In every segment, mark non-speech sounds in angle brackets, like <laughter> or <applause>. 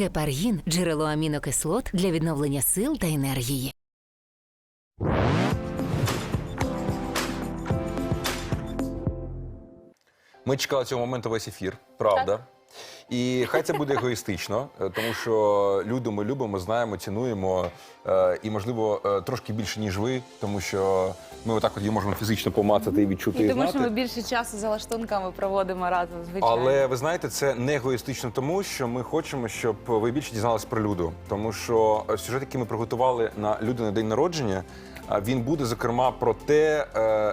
Гепаргін джерело амінокислот для відновлення сил та енергії. Ми чекали цього моменту весь ефір, правда. І хай це буде егоїстично, е, тому що люду ми любимо, знаємо, цінуємо е, і, можливо, е, трошки більше, ніж ви, тому що ми отак от її можемо фізично помацати і відчути і, І тому що ми більше часу за лаштунками проводимо разом, звичайно. Але ви знаєте, це не егоїстично, тому що ми хочемо, щоб ви більше дізналися про люду. Тому що сюжет, який ми приготували на люди на день народження, він буде зокрема про те,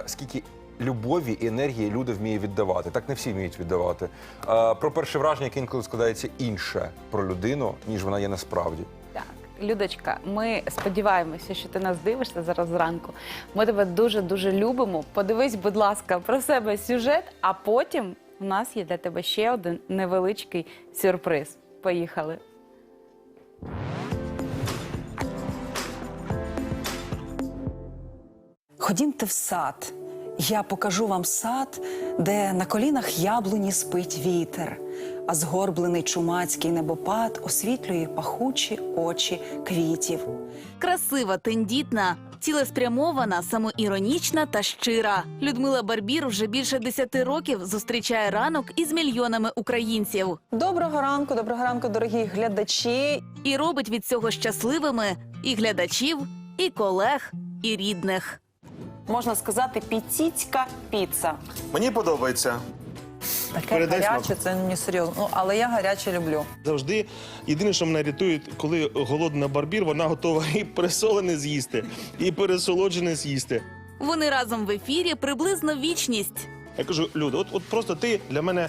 скільки. Любові і енергії люди вміє віддавати. Так не всі вміють віддавати. Е, Про перше враження, яке інколи складається інше про людину, ніж вона є насправді. Так, Людочка, ми сподіваємося, що ти нас дивишся зараз зранку. Ми тебе дуже дуже любимо. Подивись, будь ласка, про себе сюжет, а потім у нас є для тебе ще один невеличкий сюрприз. Поїхали. Ходімте в сад. Я покажу вам сад, де на колінах яблуні спить вітер, а згорблений чумацький небопад освітлює пахучі очі квітів. Красива, тендітна, цілеспрямована, самоіронічна та щира. Людмила Барбір вже більше десяти років зустрічає ранок із мільйонами українців Доброго ранку, доброго ранку, дорогі глядачі. і робить від цього щасливими і глядачів, і колег, і рідних. Можна сказати, піціцька піца. Мені подобається. Таке Передай гаряче, смак. це не серйозно. Ну, але я гаряче люблю. Завжди єдине, що мене рятує, коли голодна барбір, вона готова і пересолене з'їсти, і пересолоджене з'їсти. Вони разом в ефірі приблизно вічність. Я кажу, Люда, от, от просто ти для мене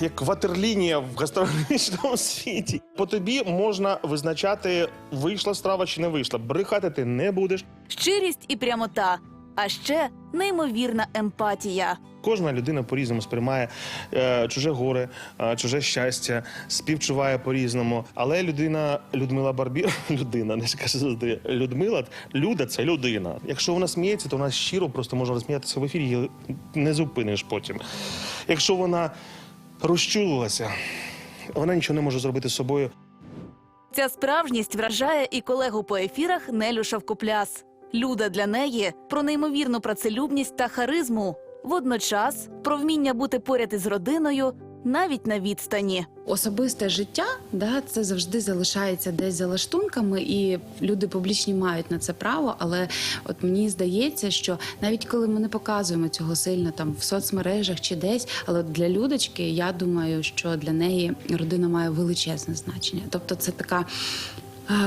як ватерлінія в гастрономічному світі. По тобі можна визначати, вийшла страва чи не вийшла. Брехати ти не будеш. Щирість і прямота, а ще неймовірна емпатія. Кожна людина по-різному сприймає е, чуже горе, е, чуже щастя, співчуває по-різному. Але людина Людмила Барбір, <laughs> людина, не скажу завжди, Людмила, Люда це людина. Якщо вона сміється, то вона щиро просто може розсміятися в ефірі, її не зупиниш потім. Якщо вона розчулилася, вона нічого не може зробити з собою. Ця справжність вражає і колегу по ефірах Нелю Шавкопляс. Люда для неї про неймовірну працелюбність та харизму. Водночас про вміння бути поряд із родиною навіть на відстані. Особисте життя, да, це завжди залишається десь за лаштунками, і люди публічні мають на це право. Але от мені здається, що навіть коли ми не показуємо цього сильно там в соцмережах чи десь, але для людочки, я думаю, що для неї родина має величезне значення. Тобто, це така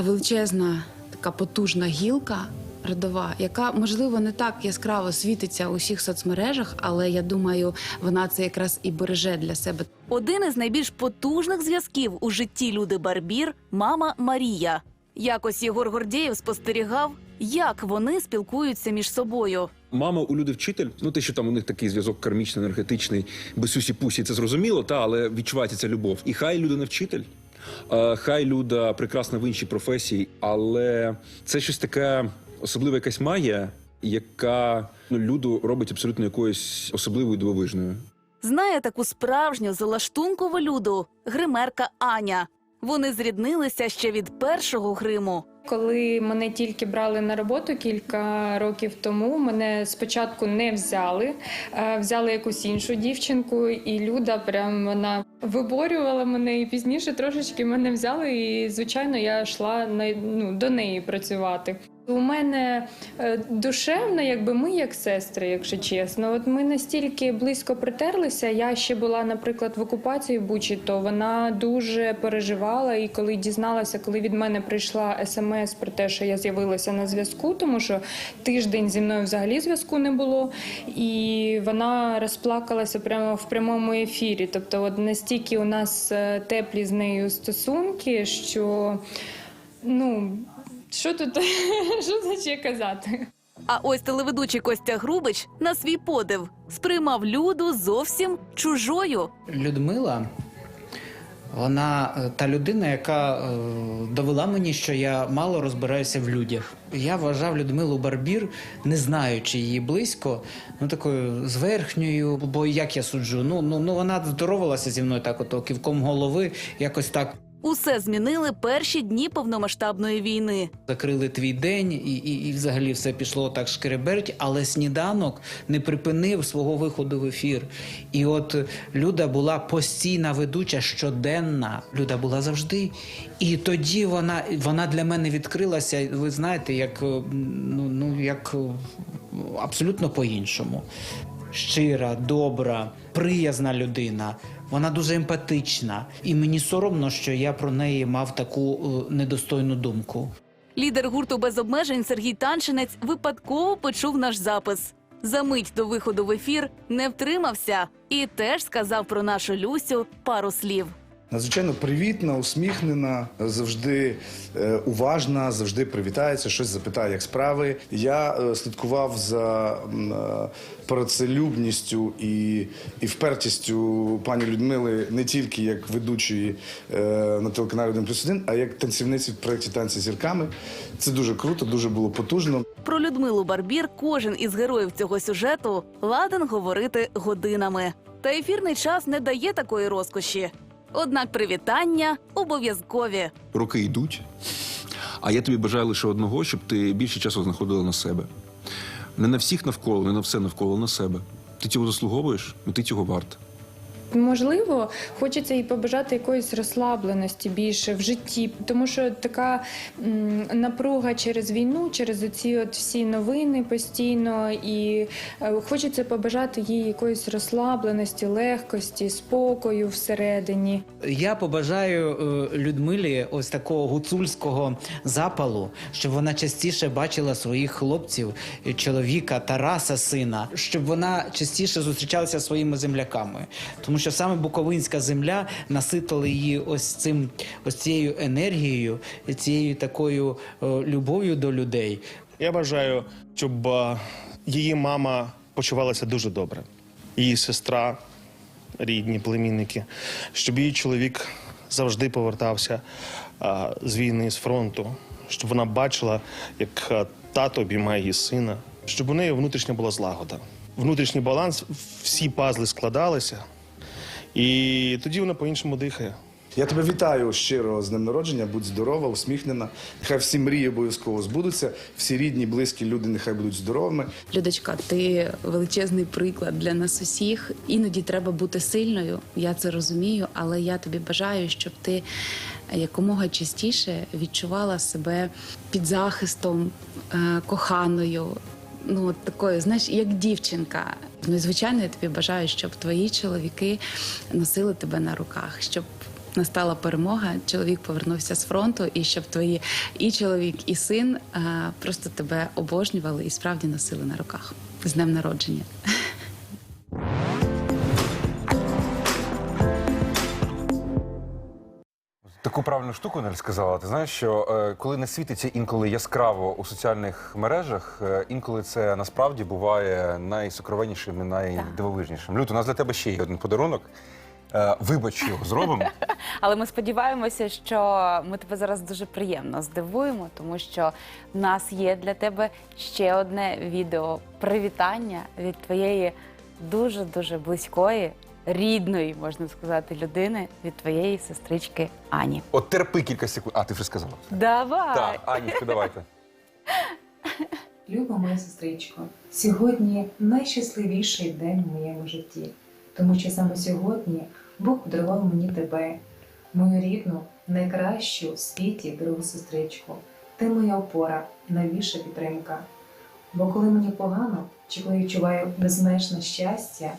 величезна, така потужна гілка. Родова, яка можливо не так яскраво світиться у всіх соцмережах, але я думаю, вона це якраз і береже для себе. Один із найбільш потужних зв'язків у житті Люди Барбір мама Марія. Якось Єгор Гордєєв спостерігав, як вони спілкуються між собою. Мама у люди вчитель. Ну те, що там у них такий зв'язок кармічний, енергетичний, без пусі, це зрозуміло, та але відчувається ця любов. І хай люда не вчитель, е, хай люда прекрасна в іншій професії, але це щось таке особлива якась магія, яка ну, люду робить абсолютно якоюсь особливою дивовижною. Знає таку справжню залаштункову люду гримерка Аня. Вони зріднилися ще від першого гриму. Коли мене тільки брали на роботу кілька років тому, мене спочатку не взяли, е, взяли якусь іншу дівчинку, і Люда прям вона виборювала мене і пізніше трошечки мене взяли. І звичайно, я йшла на ну до неї працювати. У мене е, душевно, якби ми як сестри, якщо чесно. От ми настільки близько притерлися. Я ще була, наприклад, в окупації Бучі, то вона дуже переживала. І коли дізналася, коли від мене прийшла смс про те, що я з'явилася на зв'язку, тому що тиждень зі мною взагалі зв'язку не було, і вона розплакалася прямо в прямому ефірі. Тобто, от настільки у нас е, теплі з нею стосунки, що ну. Що тут <laughs> що за ще казати? А ось телеведучий Костя Грубич на свій подив сприймав люду зовсім чужою. Людмила, вона е, та людина, яка е, довела мені, що я мало розбираюся в людях. Я вважав Людмилу Барбір, не знаючи її близько, ну такою зверхньою, бо як я суджу, ну, ну, ну вона здоровалася зі мною так, ото ківком голови, якось так. Усе змінили перші дні повномасштабної війни. Закрили твій день, і, і, і взагалі все пішло так шкереберть, але сніданок не припинив свого виходу в ефір. І от Люда була постійна ведуча, щоденна. Люда була завжди. І тоді вона, вона для мене відкрилася, ви знаєте, як, е, ну, ну, як е, абсолютно по-іншому. Щира, добра, приязна людина. Вона дуже емпатична. І мені соромно, що я про неї мав таку е, недостойну думку. Лідер гурту без обмежень Сергій Танчинець випадково почув наш запис. За мить до виходу в ефір не втримався і теж сказав про нашу Люсю пару слів. Надзвичайно привітна, усміхнена, завжди е, уважна, завжди привітається, щось запитає, як справи. Я е, слідкував за е, працелюбністю і, і впертістю пані Людмили не тільки як ведучої на телеканалі 1 плюс 1, а як танцівниці в проєкті танці зірками. Це дуже круто, дуже було потужно. Про Людмилу Барбір кожен із героїв цього сюжету ладен говорити годинами. Та ефірний час не дає такої розкоші. Однак привітання обов'язкові. Роки йдуть. А я тобі бажаю лише одного, щоб ти більше часу знаходила на себе. Не на всіх навколо, не на все навколо на себе. Ти цього заслуговуєш, і ти цього варта. Можливо, хочеться і побажати якоїсь розслабленості більше в житті, тому що така напруга через війну, через оці от всі новини постійно, і е, хочеться побажати їй якоїсь розслабленості, легкості, спокою всередині. Я побажаю е, Людмилі ось такого гуцульського запалу, щоб вона частіше бачила своїх хлопців, чоловіка, Тараса, сина, щоб вона частіше зустрічалася зі своїми земляками. Тому що саме Буковинська земля наситила її ось цим, ось цією енергією, цією такою е, любов'ю до людей. Я бажаю, щоб е, її мама почувалася дуже добре. Її сестра, рідні, племінники, щоб її чоловік завжди повертався е, з війни, з фронту, щоб вона бачила, як тато обіймає її сина, щоб у неї внутрішня була злагода. Внутрішній баланс, всі пазли складалися, і тоді вона по-іншому дихає. Я тебе вітаю щиро з днем народження, будь здорова, усміхнена. Нехай всі мрії обов'язково збудуться, всі рідні, близькі люди нехай будуть здоровими. Людочка, ти величезний приклад для нас усіх. Іноді треба бути сильною. Я це розумію, але я тобі бажаю, щоб ти якомога частіше відчувала себе під захистом, е, коханою. Ну, от такою, знаєш, як дівчинка. Ну і звичайно, я тобі бажаю, щоб твої чоловіки носили тебе на руках, щоб настала перемога, чоловік повернувся з фронту, і щоб твої і чоловік, і син е, просто тебе обожнювали і справді носили на руках. З днем народження. Таку правильну штуку Нель сказала. Ти знаєш, що е, коли не світиться інколи яскраво у соціальних мережах, е, інколи це насправді буває найсокровеннішим і найдивовижнішим. Люто, у нас для тебе ще є один подарунок. Е, вибач його зробимо. <laughs> Але ми сподіваємося, що ми тебе зараз дуже приємно здивуємо, тому що в нас є для тебе ще одне відео привітання від твоєї дуже дуже близької, рідної, можна сказати, людини від твоєї сестрички Ані. От терпи кілька секунд. А, ти вже сказала. Давай! Так, Анічка, давайте. Люба моя сестричко, сьогодні найщасливіший день в моєму житті, тому що саме сьогодні Бог подарував мені тебе, мою рідну, найкращу в світі другу сестричку. Ти моя опора, найбільша підтримка. Бо коли мені погано, чи коли відчуваю безмежне щастя,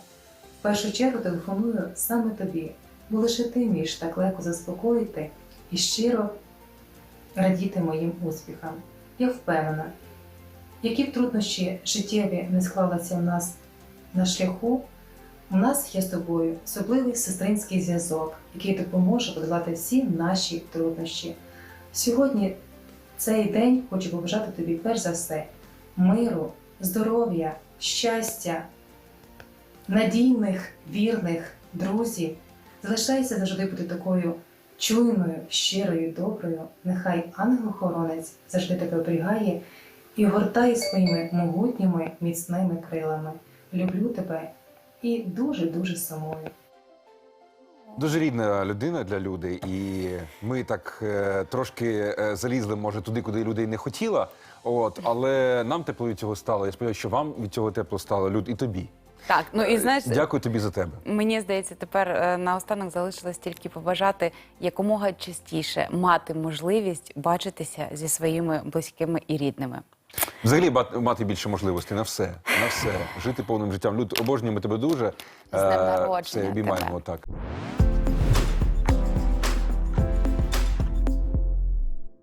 в першу чергу телефоную саме тобі, бо лише ти вмієш так легко заспокоїти і щиро радіти моїм успіхам. Я впевнена, які б труднощі життєві не склалися у нас на шляху, у нас є з тобою особливий сестринський зв'язок, який допоможе подолати всі наші труднощі. Сьогодні цей день хочу побажати тобі перш за все миру, здоров'я, щастя, надійних, вірних друзів. Залишайся завжди бути такою чуйною, щирою, доброю. Нехай ангел-охоронець завжди тебе оберігає і огортає своїми могутніми міцними крилами. Люблю тебе і дуже-дуже сумую. Дуже рідна людина для люди, і ми так е, трошки е, залізли, може, туди, куди людей не хотіла. От, але нам тепло від цього стало. Я сподіваюся, що вам від цього тепло стало, люд, і тобі. Так, ну і знаєш, Дякую тобі за тебе. Мені здається, тепер е, наостанок залишилось тільки побажати якомога частіше мати можливість бачитися зі своїми близькими і рідними. Взагалі мати більше можливостей на все, на все. Жити повним життям. Люд, обожнюємо тебе дуже. З днем Е, народження Все, обіймаємо тебе. так.